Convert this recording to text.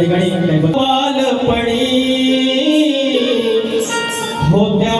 ठिकाणी बालपणी होत्या